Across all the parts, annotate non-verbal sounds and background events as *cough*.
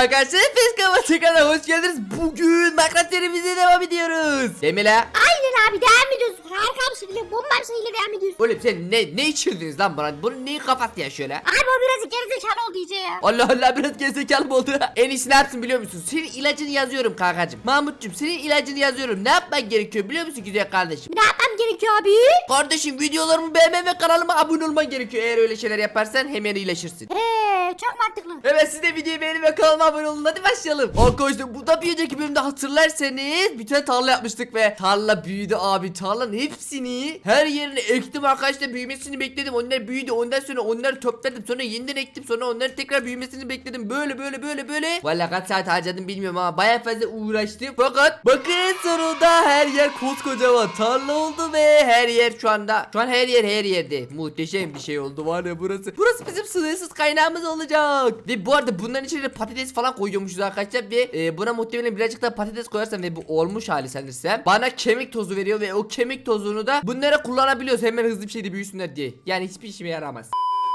Arkadaşlar Feskava Tekrar'a hoş geldiniz. Bugün Minecraft serimize devam ediyoruz. Değil mi la? Aynen abi devam ediyoruz. Harika bir şekilde bomba bir şekilde devam ediyoruz. Oğlum sen ne ne içirdiniz lan bana? Bunun neyi kafası ya şöyle? Abi o biraz gerizekalı oldu iyice ya. Allah Allah biraz gerizekalı mı oldu? *laughs* en iyisi ne yapsın biliyor musun? Senin ilacını yazıyorum kankacım. Mahmutcum senin ilacını yazıyorum. Ne yapman gerekiyor biliyor musun güzel kardeşim? Gerekiyor abi? Kardeşim videolarımı beğenmen ve kanalıma abone olman gerekiyor. Eğer öyle şeyler yaparsan hemen iyileşirsin. He çok mantıklı. Evet siz de videoyu beğenin ve kanalıma abone olun hadi başlayalım. Arkadaşlar bu da bir önceki bölümde hatırlarsanız bir tane tarla yapmıştık ve tarla büyüdü abi. Tarlanın hepsini her yerine ektim arkadaşlar büyümesini bekledim. Onlar büyüdü ondan sonra onları topladım sonra yeniden ektim sonra onları tekrar büyümesini bekledim. Böyle böyle böyle böyle. Valla kaç saat harcadım bilmiyorum ama baya fazla uğraştım. Fakat bakın sonunda her yer koskocaman tarla oldu ve her yer şu anda şu an her yer her yerde. Muhteşem bir şey oldu var ya burası. Burası bizim sınırsız kaynağımız olacak. Ve bu arada bunların içine patates falan koyuyormuşuz arkadaşlar ve e, buna muhtemelen birazcık daha patates koyarsam ve bu olmuş hali sanırsam bana kemik tozu veriyor ve o kemik tozunu da bunlara kullanabiliyoruz hemen hızlı bir şekilde büyüsünler diye. Yani hiçbir işime yaramaz.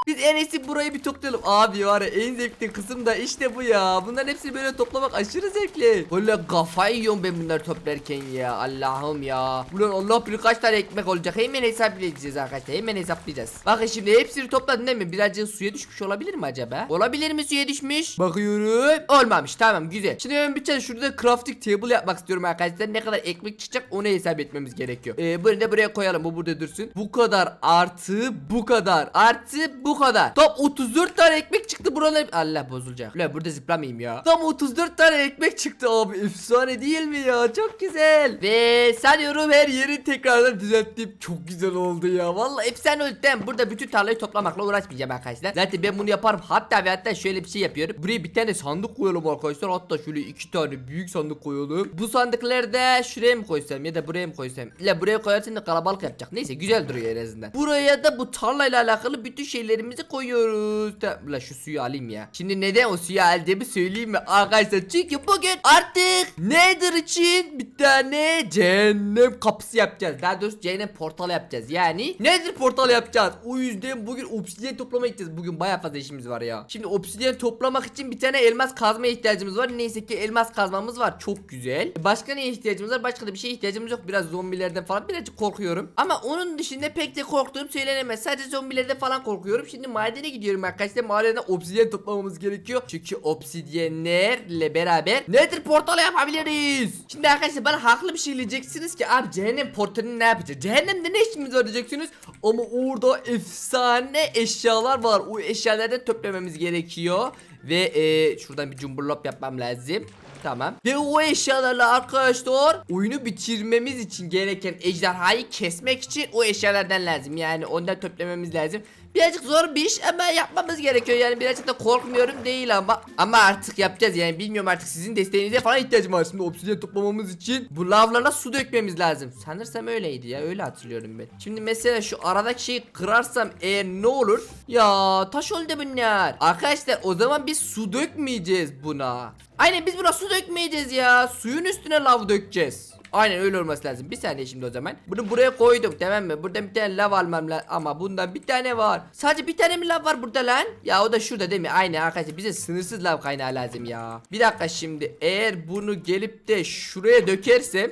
Biz en iyisi burayı bir toplayalım. Abi var ya en zevkli kısım da işte bu ya. Bunların hepsini böyle toplamak aşırı zevkli. Böyle kafayı yiyorum ben bunları toplarken ya. Allah'ım ya. Ulan Allah bilir kaç tane ekmek olacak. Hemen hesaplayacağız arkadaşlar. Hemen hesaplayacağız. Bakın şimdi hepsini topladın değil mi? Birazcık suya düşmüş olabilir mi acaba? Olabilir mi suya düşmüş? Bakıyorum. Olmamış. Tamam güzel. Şimdi ben bir tane şurada crafting table yapmak istiyorum arkadaşlar. Ne kadar ekmek çıkacak onu hesap etmemiz gerekiyor. Ee, bunu da buraya koyalım. Bu burada dursun. Bu kadar artı bu kadar artı bu kadar. Tam 34 tane ekmek çıktı buralar. Allah bozulacak. Ulan burada zıplamayayım ya. Tam 34 tane ekmek çıktı abi. Efsane değil mi ya? Çok güzel. Ve sanıyorum her yeri tekrardan düzelttim. Çok güzel oldu ya. Vallahi efsane oldu. Burada bütün tarlayı toplamakla uğraşmayacağım arkadaşlar. Zaten ben bunu yaparım. Hatta ve hatta şöyle bir şey yapıyorum. Buraya bir tane sandık koyalım arkadaşlar. Hatta şöyle iki tane büyük sandık koyalım. Bu sandıkları da şuraya mı koysam ya da buraya mı koysam? La buraya koyarsan da kalabalık yapacak. Neyse güzel duruyor en azından. Buraya da bu tarlayla alakalı bütün şeylerimizi koyuyoruz. Tamam. La şu suyu alayım ya. Şimdi neden o suyu aldığımı söyleyeyim mi arkadaşlar? Çünkü bugün artık Nether için bir tane cehennem kapısı yapacağız. Daha doğrusu cehennem portalı yapacağız. Yani Nether portalı yapacağız. O yüzden bugün obsidiyen toplamaya gideceğiz. Bugün baya fazla işimiz var ya. Şimdi obsidiyen toplamak için bir tane elmas kazmaya ihtiyacımız var. Neyse ki elmas kazmamız var. Çok güzel. Başka neye ihtiyacımız var? Başka da bir şeye ihtiyacımız yok. Biraz zombilerden falan birazcık korkuyorum. Ama onun dışında pek de korktuğum söylenemez. Sadece zombilerden falan korkuyorum. Şimdi madene gidiyorum arkadaşlar. Madene obsidiyen toplamamız gerekiyor. Çünkü obsidyenlerle beraber Nether portalı yapabiliriz. Şimdi arkadaşlar bana haklı bir şey diyeceksiniz ki abi cehennem portalını ne yapacağız? Cehennemde ne işimiz var diyeceksiniz. Ama orada efsane eşyalar var. O eşyalardan toplamamız gerekiyor. Ve e, şuradan bir cumburlop yapmam lazım. Tamam. Ve o eşyalarla arkadaşlar oyunu bitirmemiz için gereken ejderhayı kesmek için o eşyalardan lazım. Yani ondan toplamamız lazım. Birazcık zor bir iş ama yapmamız gerekiyor. Yani birazcık da korkmuyorum değil ama. Ama artık yapacağız yani bilmiyorum artık sizin desteğinize falan ihtiyacım var. Şimdi obsidyen toplamamız için bu lavlara su dökmemiz lazım. Sanırsam öyleydi ya öyle hatırlıyorum ben. Şimdi mesela şu aradaki şeyi kırarsam eğer ne olur? Ya taş oldu bunlar. Arkadaşlar o zaman biz su dökmeyeceğiz buna. Aynen biz buna su dökmeyeceğiz ya. Suyun üstüne lav dökeceğiz. Aynen öyle olması lazım. Bir saniye şimdi o zaman. Bunu buraya koydum tamam mı? Buradan bir tane lav almam lazım. Ama bundan bir tane var. Sadece bir tane mi lav var burada lan? Ya o da şurada değil mi? Aynen arkadaşlar bize sınırsız lav kaynağı lazım ya. Bir dakika şimdi. Eğer bunu gelip de şuraya dökersem.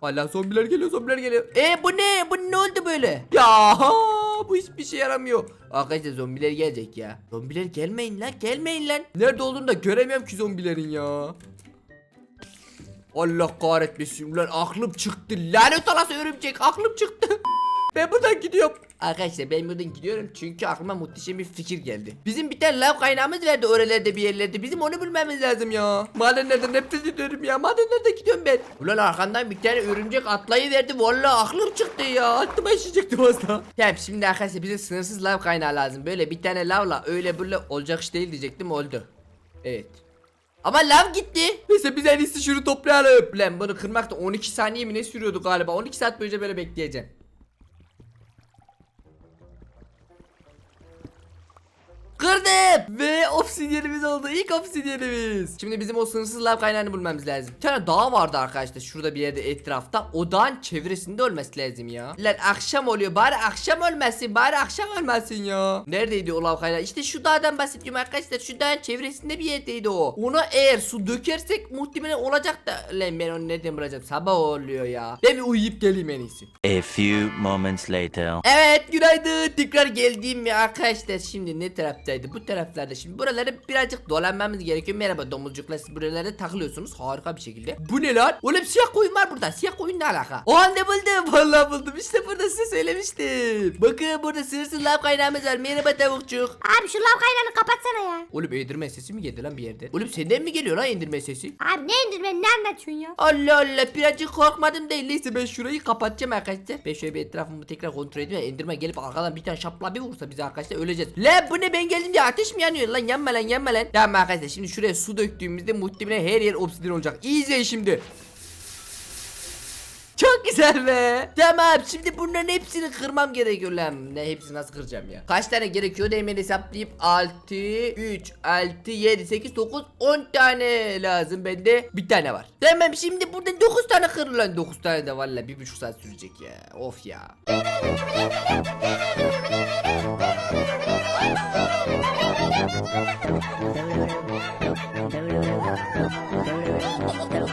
Hala zombiler geliyor zombiler geliyor. E bu ne? Bu ne oldu böyle? Ya bu hiçbir şey yaramıyor. Arkadaşlar zombiler gelecek ya. Zombiler gelmeyin lan gelmeyin lan. Nerede olduğunu da göremiyorum ki zombilerin ya. Allah kahretmesin lan aklım çıktı. Lanet olası örümcek aklım çıktı. *laughs* ben buradan gidiyorum. Arkadaşlar ben buradan gidiyorum çünkü aklıma muhteşem bir fikir geldi. Bizim bir tane lav kaynağımız vardı oralarda bir yerlerde. Bizim onu bulmamız lazım ya. Madenlerden nefret ediyorum ya. Madenlerde gidiyorum ben. Ulan arkandan bir tane örümcek atlayıverdi. Vallahi aklım çıktı ya. Altıma işecektim az daha. Tamam şimdi arkadaşlar bize sınırsız lav kaynağı lazım. Böyle bir tane lavla öyle böyle olacak iş değil diyecektim oldu. Evet. Ama lav gitti. Neyse biz en iyisi şunu toplayalım. Lan bunu kırmakta 12 saniye mi ne sürüyordu galiba. 12 saat boyunca böyle bekleyeceğim. Kırdım. Ve obsidyenimiz oldu. İlk obsidyenimiz. Şimdi bizim o sınırsız lav kaynağını bulmamız lazım. Bir tane dağ vardı arkadaşlar. Şurada bir yerde etrafta. O dağın çevresinde ölmesi lazım ya. Lan akşam oluyor. Bari akşam ölmesin. Bari akşam ölmesin ya. Neredeydi o lav kaynağı? İşte şu dağdan bahsediyorum arkadaşlar. Şu dağın çevresinde bir yerdeydi o. Ona eğer su dökersek muhtemelen olacak da. Lan ben onu nereden bulacağım? Sabah oluyor ya. Ben bir uyuyup geleyim en iyisi. A few moments later. Evet günaydın tekrar geldiğim ya arkadaşlar şimdi ne taraftaydı bu taraflarda. Şimdi buraları birazcık dolanmamız gerekiyor. Merhaba domuzcuklar siz buralarda takılıyorsunuz. Harika bir şekilde. Bu ne lan? Oğlum siyah koyun var burada. Siyah koyun ne alaka? O anda buldum. *laughs* Vallahi buldum. İşte burada size söylemiştim. Bakın burada sınırsız lav kaynağımız var. Merhaba tavukçuk Abi şu lav kaynağını kapatsana ya. Oğlum indirme sesi mi geldi lan bir yerden? Oğlum senden mi geliyor lan indirme sesi? Abi ne indirme? Ne anlatıyorsun ya? Allah Allah. Birazcık korkmadım değil. Neyse ben şurayı kapatacağım arkadaşlar. Ben şöyle bir etrafımı tekrar kontrol edeyim. Endirme gelip arkadan bir tane şapla bir vursa bize arkadaşlar öleceğiz. Lan bu ne? Ben geldim diye ateş mi yanıyor lan yanma lan yanma lan. Tamam arkadaşlar şimdi şuraya su döktüğümüzde muhtemelen her yer obsidyen olacak. İyi şimdi. Çok güzel be. Tamam şimdi bunların hepsini kırmam gerekiyor lan. Ne hepsini nasıl kıracağım ya? Kaç tane gerekiyor da hemen hesaplayıp 6, 3, 6, 7, 8, 9, 10 tane lazım. Bende bir tane var. Tamam şimdi burada 9 tane kır lan. 9 tane de valla bir buçuk saat sürecek ya. Of ya.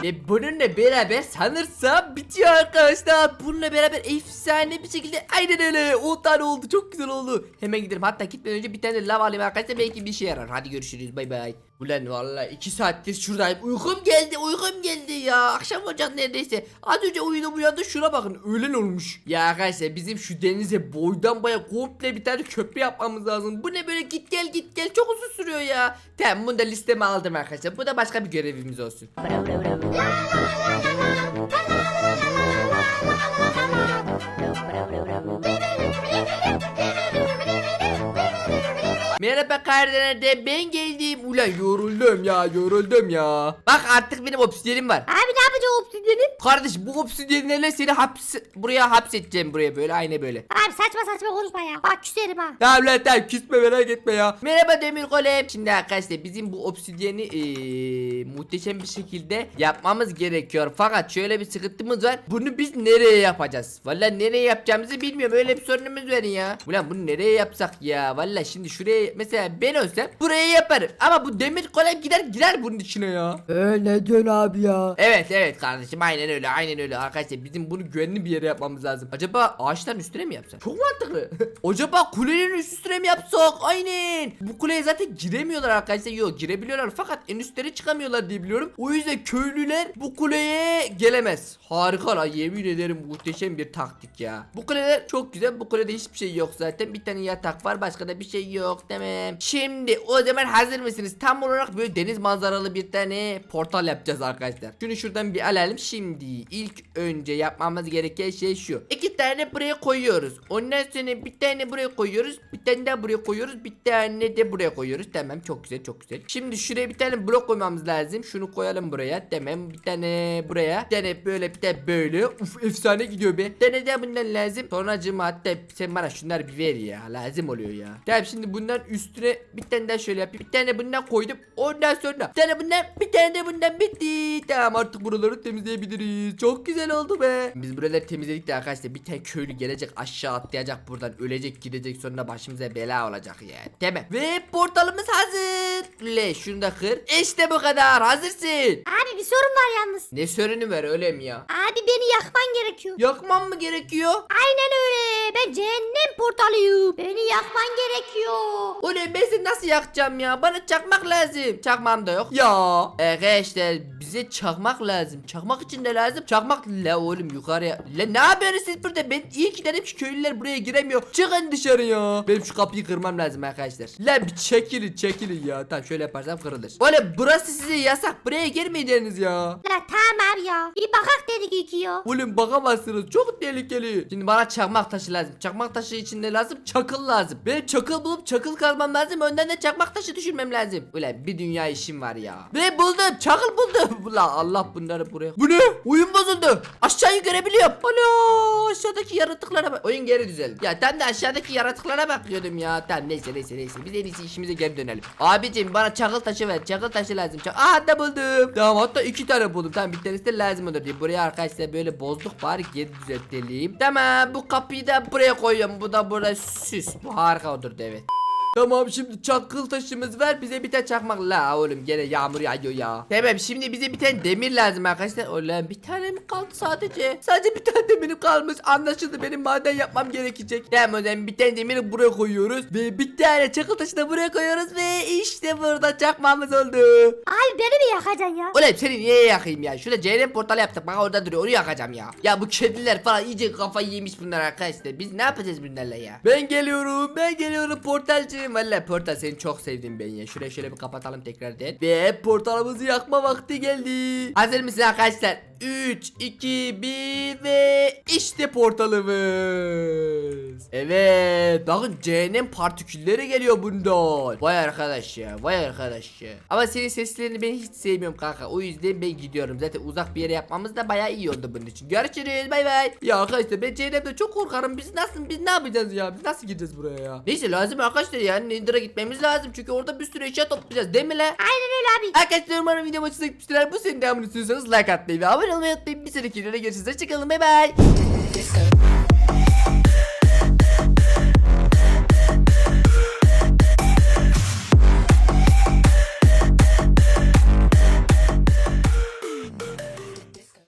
Ve bununla beraber sanırsam bitiyor arkadaşlar. Bununla beraber efsane bir şekilde aynen öyle 10 tane oldu çok güzel oldu. Hemen gidelim hatta gitmeden önce bir tane de lav alayım arkadaşlar belki bir işe yarar. Hadi görüşürüz bay bay. Ulan valla 2 saattir şuradayım. Uykum geldi uykum geldi ya. Akşam olacak neredeyse. Az önce uyudum uyandı şuna bakın öğlen olmuş. Ya arkadaşlar bizim şu denize boydan baya komple bir tane köprü yapmamız lazım. Bu ne böyle git gel git gel çok uzun sürüyor ya. Tamam bunu da listeme aldım arkadaşlar. Bu da başka bir görevimiz olsun. Merhaba kardeşler ben geldim. Ulan yoruldum ya yoruldum ya. Bak artık benim obsidyenim var. Abi ne yapacağız obsidyenin? Kardeş bu obsidyenlerle seni haps buraya hapsedeceğim buraya böyle aynı böyle. Abi saçma saçma konuşma ya. Bak küserim ha. Tamam lan tamam küsme merak etme ya. Merhaba Demir Golem. Şimdi arkadaşlar bizim bu obsidyeni eee, muhteşem bir şekilde yapmamız gerekiyor. Fakat şöyle bir sıkıntımız var. Bunu biz nereye yapacağız? Valla nereye yapacağımızı bilmiyorum. Öyle bir sorunumuz var ya. Ulan bunu nereye yapsak ya? Valla şimdi şuraya mesela ben olsam buraya yaparım. Ama bu Demir Golem gider girer bunun içine ya. Ee, ne diyorsun abi ya? Evet evet kardeşim aynen öyle aynen öyle arkadaşlar bizim bunu güvenli bir yere yapmamız lazım. Acaba ağaçların üstüne mi yapsak? Çok mantıklı. *laughs* Acaba kulenin üstüne mi yapsak? Aynen. Bu kuleye zaten giremiyorlar arkadaşlar. Yok girebiliyorlar fakat en üstlere çıkamıyorlar diye biliyorum. O yüzden köylüler bu kuleye gelemez. Harika la yemin ederim muhteşem bir taktik ya. Bu kuleler çok güzel. Bu kulede hiçbir şey yok zaten. Bir tane yatak var başka da bir şey yok tamam. Şimdi o zaman hazır mısınız? Tam olarak böyle deniz manzaralı bir tane portal yapacağız arkadaşlar. Şunu şuradan bir alalım. Şimdi ilk önce yapmamız gereken şey şu. İki tane buraya koyuyoruz. Ondan sonra bir tane buraya koyuyoruz. Bir tane daha buraya koyuyoruz. Bir tane de buraya koyuyoruz. Tamam çok güzel çok güzel. Şimdi şuraya bir tane blok koymamız lazım. Şunu koyalım buraya. Tamam bir tane buraya. Bir tane böyle bir tane böyle. Uf efsane gidiyor be. Bir tane de bundan lazım. Sonracığıma hatta sen bana şunları bir ver ya. Lazım oluyor ya. Tamam şimdi bundan üstüne bir tane daha şöyle yapayım. Bir tane bundan koydum. Ondan sonra bir tane bundan bir tane de bundan bitti. Tamam artık buraları temizleyebiliriz. Çok güzel oldu be. Biz buraları temizledik de arkadaşlar bir tane köylü gelecek aşağı atlayacak buradan ölecek gidecek sonra başımıza bela olacak ya. Tamam. Ve portalımız hazır. Le şunu da kır. İşte bu kadar hazırsın. Abi bir sorun var yalnız. Ne sorunu var öyle mi ya? Abi beni yakman gerekiyor. Yakmam mı gerekiyor? Aynen öyle. Ben cehennem portalıyım. Beni yakman gerekiyor. Ulan ben seni nasıl yakacağım ya? Bana çakmak lazım. Çakmam da yok. Ya. Arkadaşlar bize çakmak lazım. Çakmak için de lazım. Çakmak la oğlum yukarıya. La ne yapıyorsunuz siz burada? Ben iyi ki dedim ki köylüler buraya giremiyor. Çıkın dışarı ya. Benim şu kapıyı kırmam lazım arkadaşlar. La bir çekilin çekilin ya. Tamam şöyle yaparsam kırılır. Oğlum burası size yasak. Buraya girmeyeceksiniz ya. La tamam ya. Bir bakak dedik iki ya. Oğlum bakamazsınız çok tehlikeli. Şimdi bana çakmak taşı lazım. Çakmak taşı için ne lazım? Çakıl lazım. Benim çakıl bulup çakıl kazmam lazım. Önden de çakmak taşı düşürmem lazım. Ulan bir dünya işim var ya. Ve buldum çakıl buldum. Ula Allah bunları buraya. Bu ne? Oyun bozuldu. Aşağıyı görebiliyorum. Ana aşağıdaki yaratıklara bak. Oyun geri düzeldi. Ya tam da aşağıdaki yaratıklara bakıyordum ya. Tamam neyse neyse neyse. Biz en iyisi işimize geri dönelim. Abicim bana çakıl taşı ver. Çakıl taşı lazım. Çak Aha da buldum. Tamam hatta iki tane buldum. Tamam bir tanesi de lazım olur diye. Buraya arkadaşlar böyle bozduk bari geri düzeltelim. Tamam bu kapıyı da buraya koyuyorum. Bu da burada süs. Bu harika olurdu evet. Tamam şimdi çakıl taşımız ver bize bir tane çakmak la oğlum gene yağmur yağıyor ya. Tamam şimdi bize bir tane demir lazım arkadaşlar. Ulan bir tane mi kaldı sadece? Sadece bir tane demirim kalmış. Anlaşıldı benim maden yapmam gerekecek. Tamam o zaman bir tane demiri buraya koyuyoruz. Ve bir tane çakıl taşı da buraya koyuyoruz. Ve işte burada çakmamız oldu. Abi beni mi yakacaksın ya? Ulan seni niye yakayım ya? Şurada cehennem portalı yaptık. Bak orada duruyor. Onu yakacağım ya. Ya bu kediler falan iyice kafayı yemiş bunlar arkadaşlar. Biz ne yapacağız bunlarla ya? Ben geliyorum. Ben geliyorum portalcıyım. Valla portal seni çok sevdim ben ya. Şuraya şöyle bir kapatalım tekrardan. Ve portalımızı yakma vakti geldi. Hazır mısın arkadaşlar? 3, 2, 1 ve işte portalımız. Evet. Bakın cehennem partikülleri geliyor bundan. Vay arkadaş ya. Vay arkadaş ya. Ama senin seslerini ben hiç sevmiyorum kanka. O yüzden ben gidiyorum. Zaten uzak bir yere yapmamız da bayağı iyi oldu bunun için. Görüşürüz. Bay bay. Ya arkadaşlar ben cehennemde çok korkarım. Biz nasıl biz ne yapacağız ya? Biz nasıl gideceğiz buraya ya? Neyse lazım arkadaşlar yani Nether'a gitmemiz lazım. Çünkü orada bir sürü eşya toplayacağız. Değil mi lan? Aynen öyle abi. Arkadaşlar umarım video hoşunuza gitmiştir. Bu senin devamını istiyorsanız like atmayı ve abone olmayı unutmayın. Bir sonraki videoda görüşürüz. Hoşçakalın. Bay bay.